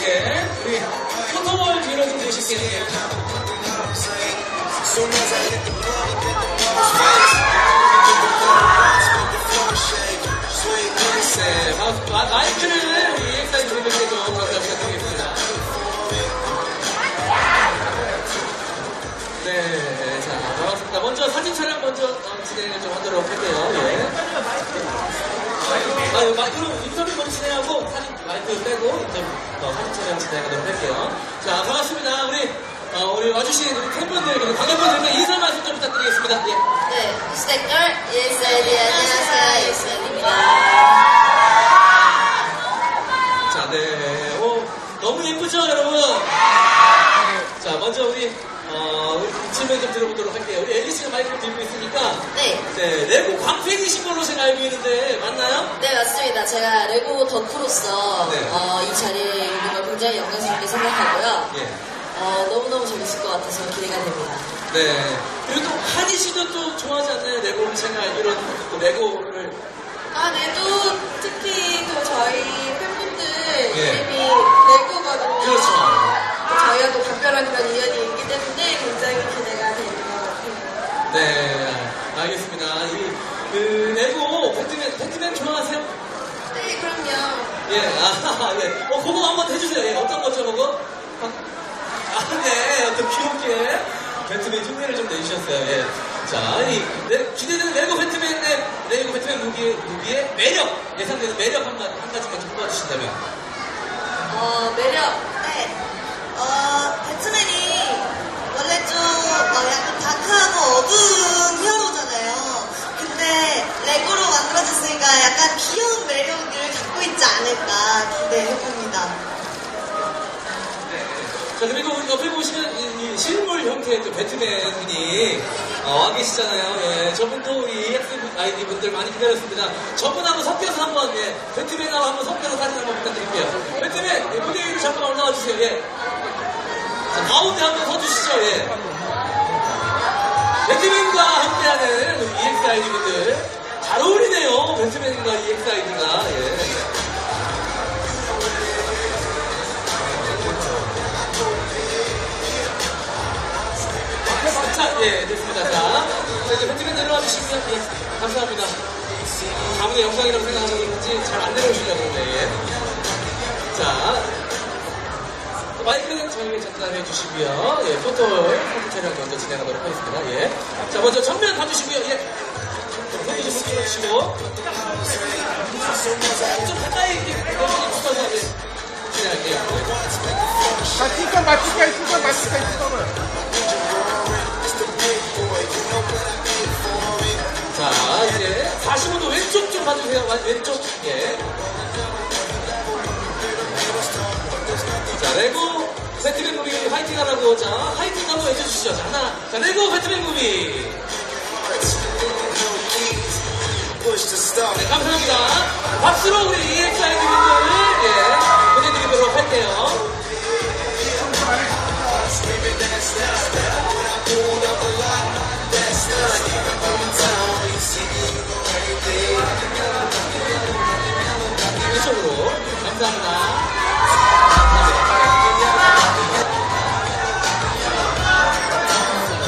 이제 우리 포토볼 뒤로 좀 내실 수 있네요. 네, 마, 마, 마이크를 우리 일단 주민들께 좀 감사 부탁드리겠습니다. 네, 자, 반갑습니다. 먼저 사진 촬영 먼저 어, 진행을 좀 하도록 할게요. 예. 아, 마, 그럼 인터뷰 먼저 진행하고 사진 마이크 빼고 인터뷰, 어, 사진 촬영 진행하도록 할게요. 자, 반갑습니다. 우리, 어, 우리 와주신 우리 팬분들, 그리고 관객분들께 인사 말씀 좀 부탁드리겠습니다. 예. 네, 스테कर 예스아이디 안녕하세요 예스아이디입니다. 자, 네. 오, 너무 예쁘죠, 여러분? 자, 먼저 우리, 어, 우리 질문 좀 들어보도록 할게요. 우리 앨리스가 마이크를 들고 있으니까, 네, 네, 광 팬이신 걸로 제가 알고 있는데, 맞나요? 네 맞습니다. 제가 레고 덕후로서 네. 어, 이 자리에 있는 걸 굉장히 영광스럽게 생각하고요. 예. 어, 너무너무 재밌을 것 같아서 기대가 됩니다. 네. 그리고 또, 한희 씨도 또 좋아하지 않나요? 레고를 제가 알기로는 또 레고를. 아, 네, 또 특히 또 저희 팬분들 예. 이름이 레고거든요. 그렇죠. 저희와 또 각별한 그런 인연이 있기 때문에 굉장히 기대가 되는 것 같아요. 네. 알겠습니다. 이, 그, 레고, 배트맨, 배트맨 좋아하세요? 네, 그럼요. 예, 아, 예. 어, 그거 한번 해주세요. 예, 어떤 거죠, 그거? 아, 네, 어떤 귀엽게 배트맨 흉내를 좀 내주셨어요. 예. 자, 이, 네, 기대되는 레고 배트맨의, 레고 배트맨 무기의, 무기의 매력, 예상되는 매력 한, 가- 한 가지만 좀 뽑아주신다면. 어, 매력. 네. 어, 배트맨이 않을까 기대해봅니다. 자, 그리고 우리 옆에 보시면 이, 이 실물 형태의 또 배트맨 분이 어, 와 계시잖아요. 예, 저분도 우리 EX 아이디 분들 많이 기다렸습니다. 저분하고 섞여서 한번, 예, 배트맨하고 한번 섞여서 사진 한번 부탁드릴게요. 배트맨, 예, 무대 위로 잠깐 올라와 주세요. 예. 자, 가운데 한번 서주시죠. 예. 배트맨과 함께하 예, 됐습니다. 자, 자, 이제 배트맨 내려와 주시면, 예, 감사합니다. 아무도 영상이라고 생각하는지 잘 안 내려오시려고 예. 자, 마이크는 저희 전달해 주시고요. 예, 포토, 포토 촬영 먼저 진행하도록 하겠습니다. 예. 자, 먼저 정면 봐주시고요. 예. 좀 붙여주시고. 좀 가까이 붙어서, 예. 진행할게요. 맞출까 맞출까 있을까 맞출까 있을까 이제 45도 왼쪽 좀 봐주세요. 와- 왼쪽. 예. 자, 레고 배트맨 무비 화이팅 하라고. 자, 화이팅 한번 해주시죠. 자, 하나. 자, 레고 배트맨 무비. 네, 감사합니다. 박수로 우리 감 사.